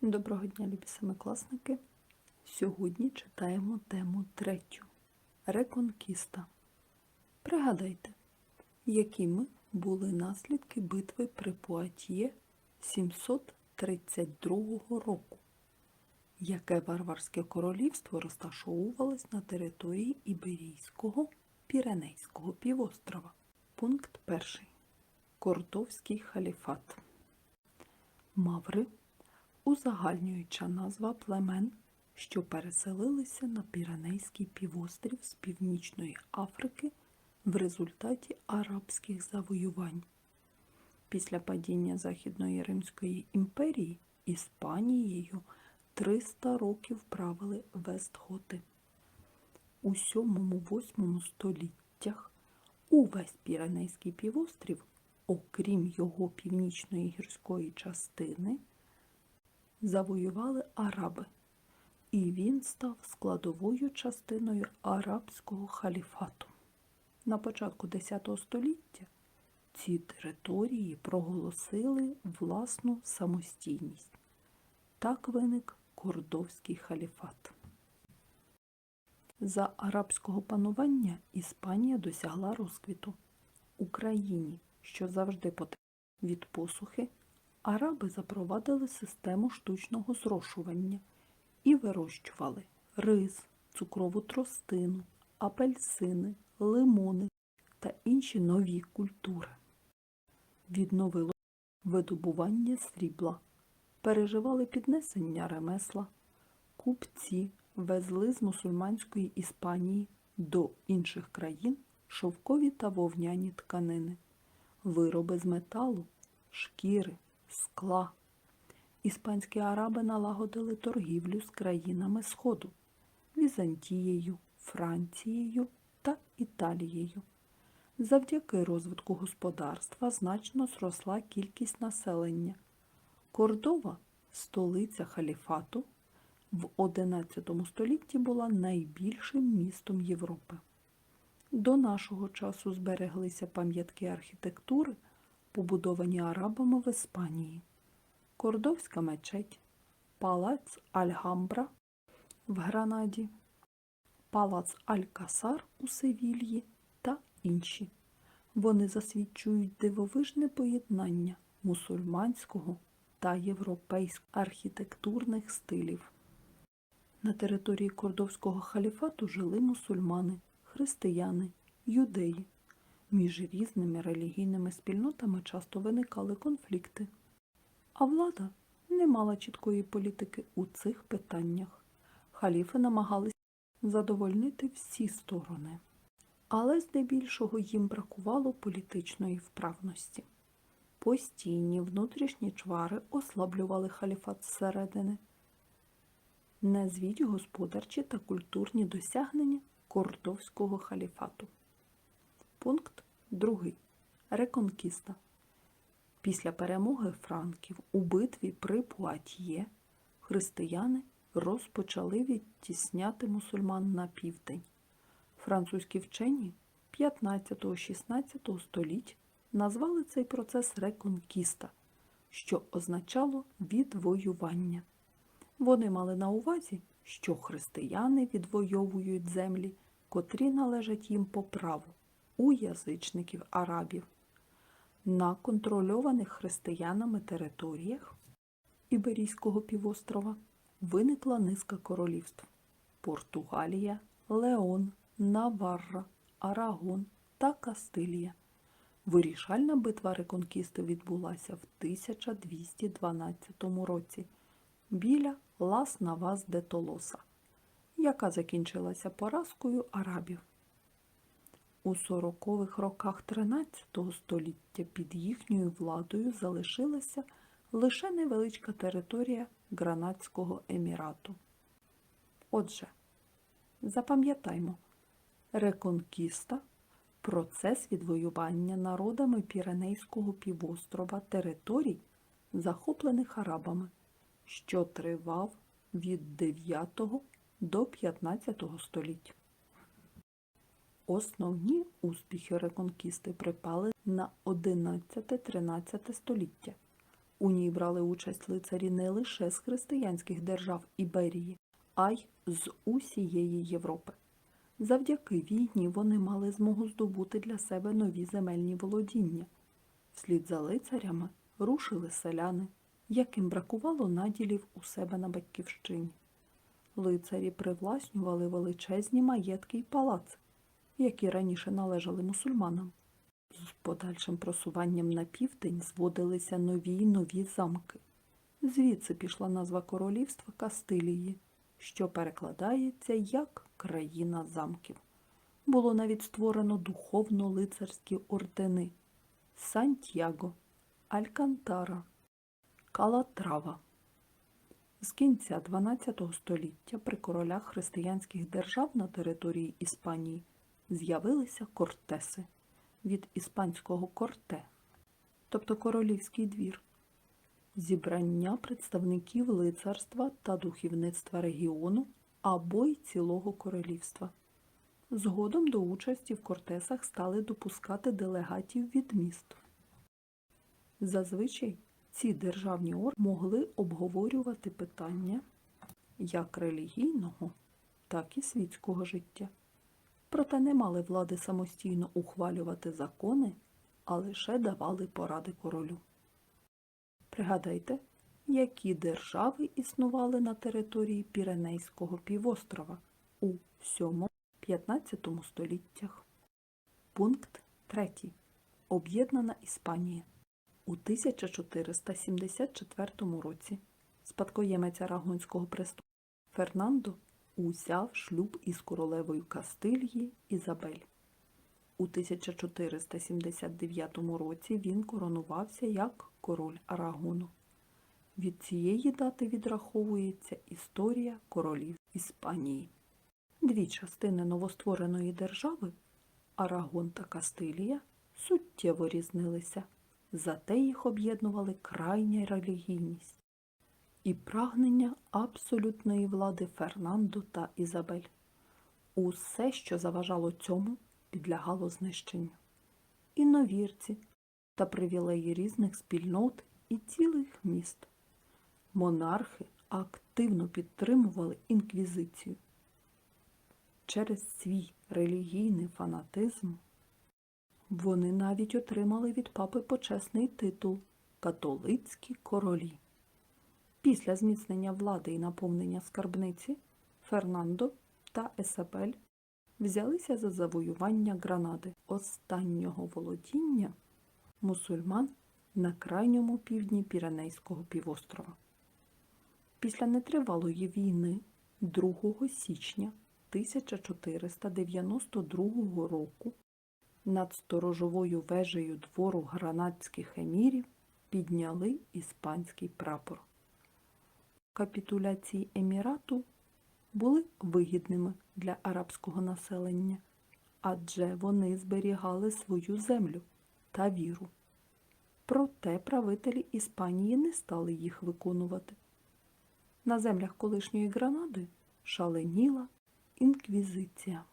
Доброго дня, любі семикласники. Сьогодні читаємо тему третю Реконкіста. Пригадайте, якими були наслідки битви при Пуатьє 732 року, яке варварське королівство розташовувалось на території Іберійського Піренейського півострова. Пункт перший. Кордовський халіфат. Маври узагальнююча назва племен, що переселилися на Піренейський півострів з Північної Африки в результаті арабських завоювань. Після падіння Західної Римської імперії Іспанією 300 років правили Вестготи. У 7-8 століттях увесь Піренейський півострів, окрім його північної гірської частини, завоювали араби, і він став складовою частиною арабського халіфату. На початку X століття ці території проголосили власну самостійність. Так виник Кордовський халіфат. За арабського панування Іспанія досягла розквіту. Україні, що завжди потерпала від посухи, араби запровадили систему штучного зрошування і вирощували рис, цукрову тростину, апельсини, лимони та інші нові культури. Відновило видобування срібла, переживали піднесення ремесла, купці везли з мусульманської Іспанії до інших країн шовкові та вовняні тканини, вироби з металу, шкіри, скла. Іспанські араби налагодили торгівлю з країнами Сходу Візантією, Францією та Італією. Завдяки розвитку господарства значно зросла кількість населення. Кордова, столиця халіфату, в XI столітті була найбільшим містом Європи. До нашого часу збереглися пам'ятки архітектури, побудовані арабами в Іспанії, Кордовська мечеть, палац Альгамбра в Гранаді, палац Алькасар у Севільї та інші. Вони засвідчують дивовижне поєднання мусульманського та європейського архітектурних стилів. На території Кордовського халіфату жили мусульмани, християни, юдеї. Між різними релігійними спільнотами часто виникали конфлікти. А влада не мала чіткої політики у цих питаннях. Халіфи намагалися задовольнити всі сторони, але здебільшого їм бракувало політичної вправності. Постійні внутрішні чвари ослаблювали халіфат зсередини. Назвіть господарчі та культурні досягнення Кордовського халіфату. Пункт 2. Реконкіста. Після перемоги франків у битві при Пуатьє християни розпочали відтісняти мусульман на південь. Французькі вчені 15-16 століть назвали цей процес реконкіста, що означало відвоювання. Вони мали на увазі, що християни відвоюють землі, котрі належать їм по праву у язичників арабів. На контрольованих християнами територіях Іберійського півострова виникла низка королівств Португалія, Леон, Наварра, Арагон та Кастилія. Вирішальна битва реконкісти відбулася в 1212 році біля Лас Навас де Толоса, яка закінчилася поразкою арабів. У 40-х роках 13 століття під їхньою владою залишилася лише невеличка територія Гранадського емірату. Отже, запам'ятаймо, реконкіста процес відвоювання народами Піренейського півострова територій, захоплених арабами, що тривав від 9 до 15 століть. Основні успіхи реконкісти припали на 11-13 століття, У ній брали участь лицарі не лише з християнських держав Іберії, а й з усієї Європи. Завдяки війні вони мали змогу здобути для себе нові земельні володіння. Вслід за лицарями рушили селяни, яким бракувало наділів у себе на батьківщині. Лицарі привласнювали величезні маєтки й палаци, які раніше належали мусульманам. З подальшим просуванням на південь зводилися нові й нові замки. Звідси пішла назва королівства Кастилії, що перекладається як країна замків. Було навіть створено духовно-лицарські ордени Сантьяго, Алькантара, Калатрава. З кінця XII століття при королях християнських держав на території Іспанії з'явилися кортеси від іспанського корте, тобто королівський двір, зібрання представників лицарства та духовництва регіону або й цілого королівства. Згодом до участі в кортесах стали допускати делегатів від міст. Зазвичай ці державні органи могли обговорювати питання як релігійного, так і світського життя. Проте не мали влади самостійно ухвалювати закони, а лише давали поради королю. Пригадайте, які держави існували на території Піренейського півострова у 7-15 століттях. Пункт 3. Об'єднана Іспанія. У 1474 році спадкоємець Арагонського престолу Фернандо узяв шлюб із королевою Кастильї Ізабель. У 1479 році він коронувався як король Арагону. Від цієї дати відраховується історія королів Іспанії. Дві частини новоствореної держави Арагон та Кастилія суттєво різнилися, зате їх об'єднували крайня релігійність і прагнення абсолютної влади Фернандо та Ізабель. Усе, що заважало цьому, підлягало знищенню. Інновірці та привілеї різних спільнот і цілих міст. Монархи активно підтримували інквізицію. Через свій релігійний фанатизм вони навіть отримали від папи почесний титул католицькі королі. Після зміцнення влади і наповнення скарбниці Фернандо та Есабель взялися за завоювання Гранади, останнього володіння мусульман на крайньому півдні Піренейського півострова. Після нетривалої війни 2 січня 1492 року над сторожовою вежею двору гранадських емірів підняли іспанський прапор. Капітуляції емірату були вигідними для арабського населення, адже вони зберігали свою землю та віру. Проте правителі Іспанії не стали їх виконувати. На землях колишньої Гранади шаленіла інквізиція.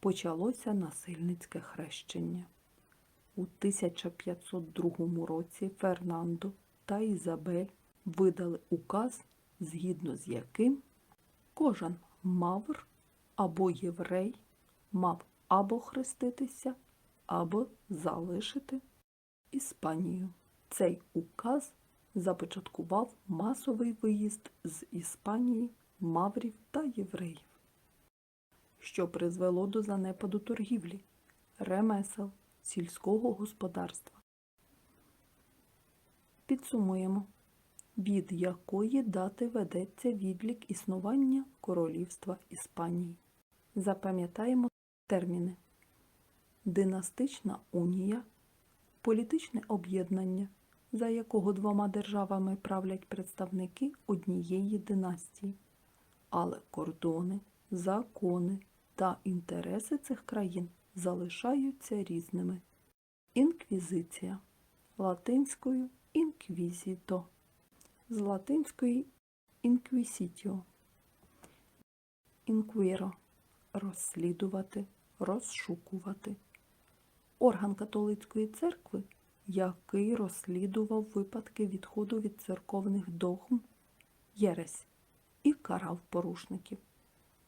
Почалося насильницьке хрещення. У 1502 році Фернандо та Ізабель видали указ, згідно з яким кожен мавр або єврей мав або хреститися, або залишити Іспанію. Цей указ започаткував масовий виїзд з Іспанії маврів та євреїв, що призвело до занепаду торгівлі, ремесел, сільського господарства. Підсумуємо, від якої дати ведеться відлік існування королівства Іспанії. Запам'ятаємо терміни династична унія, політичне об'єднання, за якого двома державами правлять представники однієї династії, але кордони, закони та інтереси цих країн залишаються різними. Інквізиція латинською інквізіто, з латинської інквісітіо, інквіро розслідувати, розшукувати. Орган католицької церкви який розслідував випадки відходу від церковних догм єресь і карав порушників.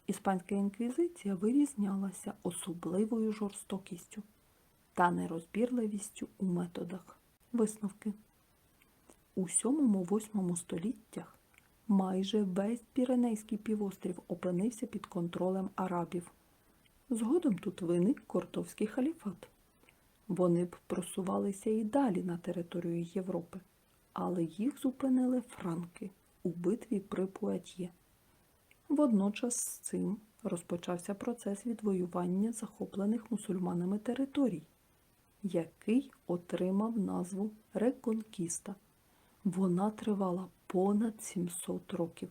Іспанська інквізиція вирізнялася особливою жорстокістю та нерозбірливістю у методах. Висновки. У 7-8 століттях майже весь Піренейський півострів опинився під контролем арабів. Згодом тут виник Кортовський халіфат. Вони б просувалися і далі на територію Європи, але їх зупинили франки у битві при Пуатьє. Водночас з цим розпочався процес відвоювання захоплених мусульманами територій, який отримав назву Реконкіста. Вона тривала понад 700 років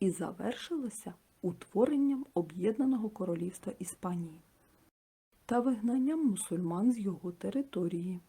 і завершилася утворенням Об'єднаного Королівства Іспанії та вигнанням мусульман з його території.